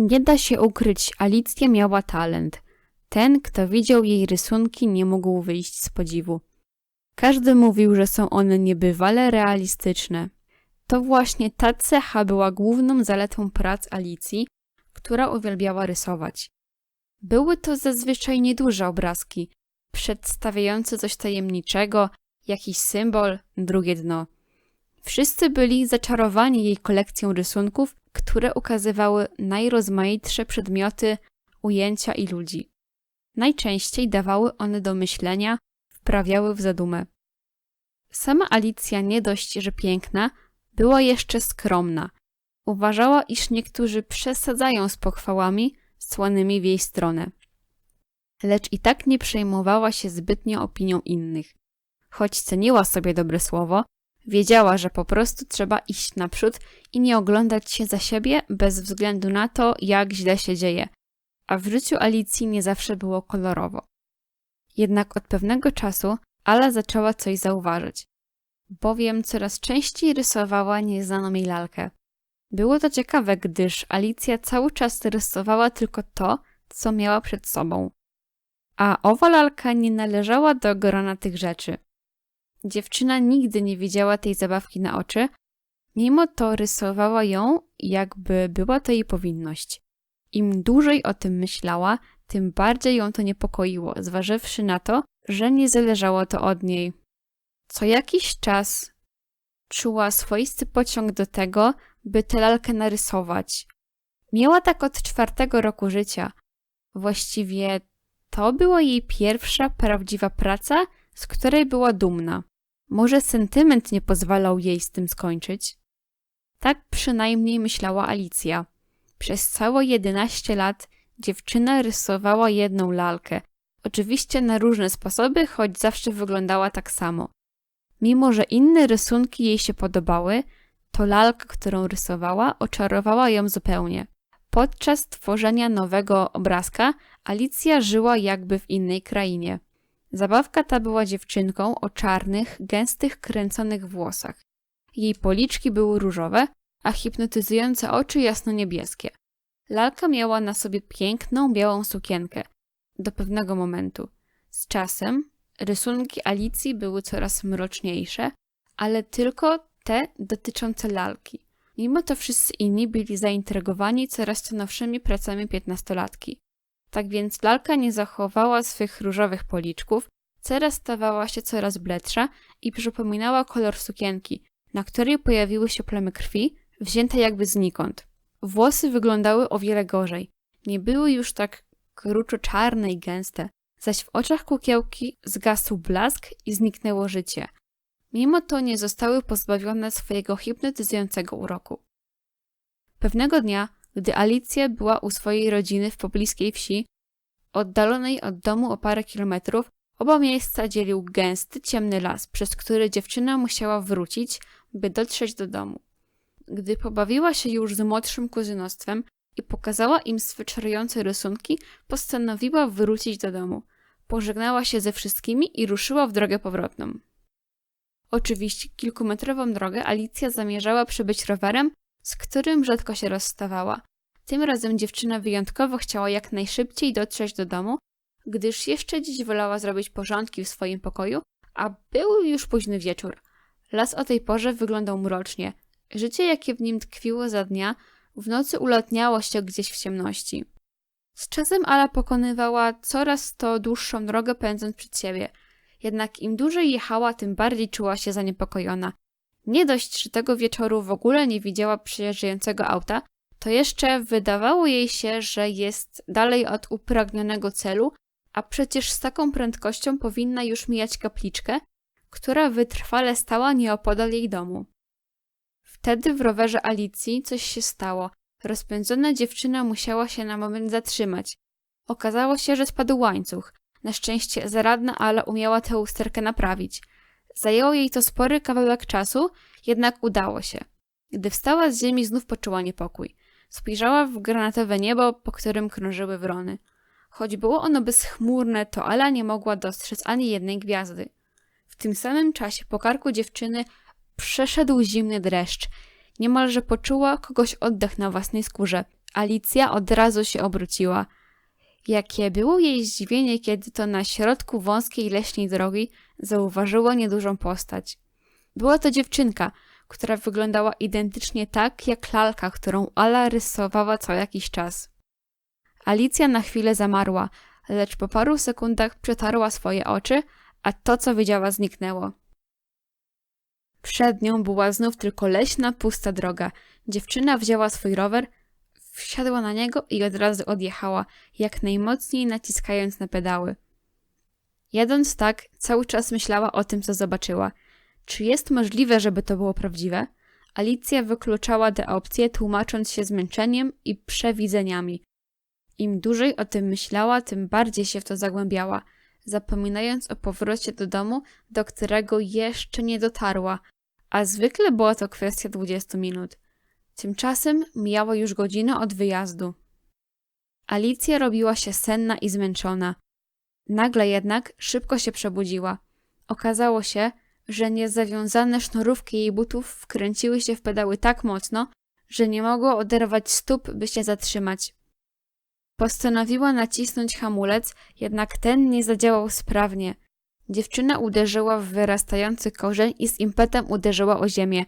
Nie da się ukryć, Alicja miała talent. Ten, kto widział jej rysunki, nie mógł wyjść z podziwu. Każdy mówił, że są one niebywale realistyczne. To właśnie ta cecha była główną zaletą prac Alicji, która uwielbiała rysować. Były to zazwyczaj nieduże obrazki, przedstawiające coś tajemniczego, jakiś symbol, drugie dno. Wszyscy byli zaczarowani jej kolekcją rysunków, które ukazywały najrozmaitsze przedmioty, ujęcia i ludzi. Najczęściej dawały one do myślenia, wprawiały w zadumę. Sama Alicja nie dość, że piękna, była jeszcze skromna. Uważała, iż niektórzy przesadzają z pochwałami słanymi w jej stronę. Lecz i tak nie przejmowała się zbytnio opinią innych. Choć ceniła sobie dobre słowo, wiedziała, że po prostu trzeba iść naprzód i nie oglądać się za siebie bez względu na to, jak źle się dzieje. A w życiu Alicji nie zawsze było kolorowo. Jednak od pewnego czasu Ala zaczęła coś zauważyć, bowiem coraz częściej rysowała nieznaną jej lalkę. Było to ciekawe, gdyż Alicja cały czas rysowała tylko to, co miała przed sobą. A owa lalka nie należała do grona tych rzeczy. Dziewczyna nigdy nie widziała tej zabawki na oczy, mimo to rysowała ją, jakby była to jej powinność. Im dłużej o tym myślała, tym bardziej ją to niepokoiło, zważywszy na to, że nie zależało to od niej. Co jakiś czas czuła swoisty pociąg do tego, by tę lalkę narysować. Miała tak od czwartego roku życia. Właściwie to była jej pierwsza prawdziwa praca, z której była dumna. Może sentyment nie pozwalał jej z tym skończyć? Tak przynajmniej myślała Alicja. Przez całe 11 lat dziewczyna rysowała jedną lalkę. Oczywiście na różne sposoby, choć zawsze wyglądała tak samo. Mimo, że inne rysunki jej się podobały, to lalka, którą rysowała, oczarowała ją zupełnie. Podczas tworzenia nowego obrazka Alicja żyła jakby w innej krainie. Zabawka ta była dziewczynką o czarnych, gęstych, kręconych włosach. Jej policzki były różowe, a hipnotyzujące oczy jasno-niebieskie. Lalka miała na sobie piękną, białą sukienkę. Do pewnego momentu. Z czasem rysunki Alicji były coraz mroczniejsze, ale tylko te dotyczące lalki. Mimo to wszyscy inni byli zaintrygowani coraz to nowszymi pracami piętnastolatki. Tak więc lalka nie zachowała swych różowych policzków, coraz stawała się coraz bledsza i przypominała kolor sukienki, na której pojawiły się plamy krwi, wzięte jakby znikąd. Włosy wyglądały o wiele gorzej. Nie były już tak kruczo czarne i gęste, zaś w oczach kukiełki zgasł blask i zniknęło życie. Mimo to nie zostały pozbawione swojego hipnotyzującego uroku. Pewnego dnia, gdy Alicja była u swojej rodziny w pobliskiej wsi, oddalonej od domu o parę kilometrów, oba miejsca dzielił gęsty, ciemny las, przez który dziewczyna musiała wrócić, by dotrzeć do domu. Gdy pobawiła się już z młodszym kuzynostwem i pokazała im swe czarujące rysunki, postanowiła wrócić do domu. Pożegnała się ze wszystkimi i ruszyła w drogę powrotną. Oczywiście kilkumetrową drogę Alicja zamierzała przebyć rowerem, z którym rzadko się rozstawała. Tym razem dziewczyna wyjątkowo chciała jak najszybciej dotrzeć do domu, gdyż jeszcze dziś wolała zrobić porządki w swoim pokoju, a był już późny wieczór. Las o tej porze wyglądał mrocznie. Życie, jakie w nim tkwiło za dnia, w nocy ulatniało się gdzieś w ciemności. Z czasem Ala pokonywała coraz to dłuższą drogę pędząc przed siebie – jednak im dłużej jechała, tym bardziej czuła się zaniepokojona. Nie dość, że tego wieczoru w ogóle nie widziała przyjeżdżającego auta, to jeszcze wydawało jej się, że jest dalej od upragnionego celu, a przecież z taką prędkością powinna już mijać kapliczkę, która wytrwale stała nieopodal jej domu. Wtedy w rowerze Alicji coś się stało. Rozpędzona dziewczyna musiała się na moment zatrzymać. Okazało się, że spadł łańcuch. Na szczęście zaradna ale umiała tę usterkę naprawić. Zajęło jej to spory kawałek czasu, jednak udało się. Gdy wstała z ziemi, znów poczuła niepokój. Spojrzała w granatowe niebo, po którym krążyły wrony. Choć było ono bezchmurne, to Ala nie mogła dostrzec ani jednej gwiazdy. W tym samym czasie po karku dziewczyny przeszedł zimny dreszcz. Niemalże poczuła kogoś oddech na własnej skórze. Alicja od razu się obróciła. Jakie było jej zdziwienie, kiedy to na środku wąskiej leśnej drogi zauważyła niedużą postać. Była to dziewczynka, która wyglądała identycznie tak jak lalka, którą Ala rysowała co jakiś czas. Alicja na chwilę zamarła, lecz po paru sekundach przetarła swoje oczy, a to, co widziała, zniknęło. Przed nią była znów tylko leśna, pusta droga. Dziewczyna wzięła swój rower, wsiadła na niego i od razu odjechała, jak najmocniej naciskając na pedały. Jadąc tak, cały czas myślała o tym, co zobaczyła. Czy jest możliwe, żeby to było prawdziwe? Alicja wykluczała tę opcję, tłumacząc się zmęczeniem i przewidzeniami. Im dłużej o tym myślała, tym bardziej się w to zagłębiała, zapominając o powrocie do domu, do którego jeszcze nie dotarła, a zwykle była to kwestia 20 minut. Tymczasem mijała już godzina od wyjazdu. Alicja robiła się senna i zmęczona. Nagle jednak szybko się przebudziła. Okazało się, że niezawiązane sznurówki jej butów wkręciły się w pedały tak mocno, że nie mogło oderwać stóp, by się zatrzymać. Postanowiła nacisnąć hamulec, jednak ten nie zadziałał sprawnie. Dziewczyna uderzyła w wyrastający korzeń i z impetem uderzyła o ziemię,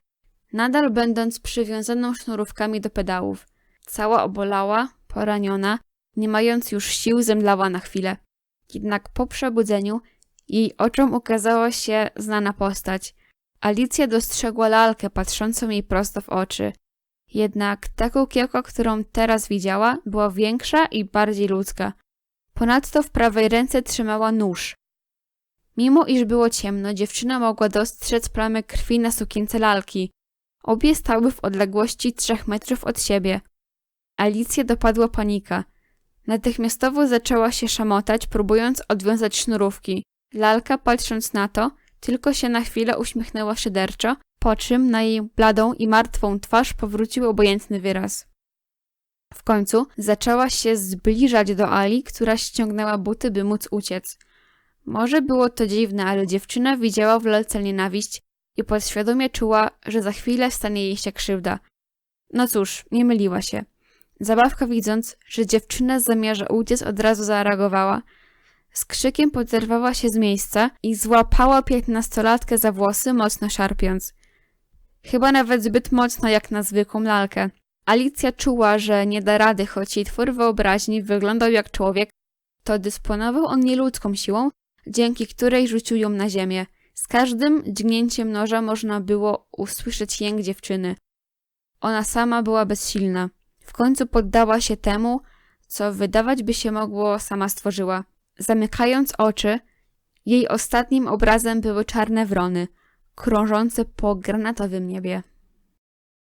nadal będąc przywiązaną sznurówkami do pedałów. Cała obolała, poraniona, nie mając już sił, zemdlała na chwilę. Jednak po przebudzeniu jej oczom ukazała się znana postać. Alicja dostrzegła lalkę patrzącą jej prosto w oczy. Jednak ta kukiełka, którą teraz widziała, była większa i bardziej ludzka. Ponadto w prawej ręce trzymała nóż. Mimo iż było ciemno, dziewczyna mogła dostrzec plamy krwi na sukience lalki. Obie stały w odległości trzech metrów od siebie. Alicję dopadła panika. Natychmiastowo zaczęła się szamotać, próbując odwiązać sznurówki. Lalka, patrząc na to, tylko się na chwilę uśmiechnęła szyderczo, po czym na jej bladą i martwą twarz powrócił obojętny wyraz. W końcu zaczęła się zbliżać do Ali, która ściągnęła buty, by móc uciec. Może było to dziwne, ale dziewczyna widziała w lalce nienawiść i podświadomie czuła, że za chwilę stanie jej się krzywda. No cóż, nie myliła się. Zabawka widząc, że dziewczyna zamierza uciec, od razu zareagowała. Z krzykiem poderwała się z miejsca i złapała piętnastolatkę za włosy, mocno szarpiąc. Chyba nawet zbyt mocno jak na zwykłą lalkę. Alicja czuła, że nie da rady, choć jej twór wyobraźni wyglądał jak człowiek, to dysponował on nieludzką siłą, dzięki której rzucił ją na ziemię. Z każdym dźgnięciem noża można było usłyszeć jęk dziewczyny. Ona sama była bezsilna. W końcu poddała się temu, co wydawać by się mogło sama stworzyła. Zamykając oczy, jej ostatnim obrazem były czarne wrony, krążące po granatowym niebie.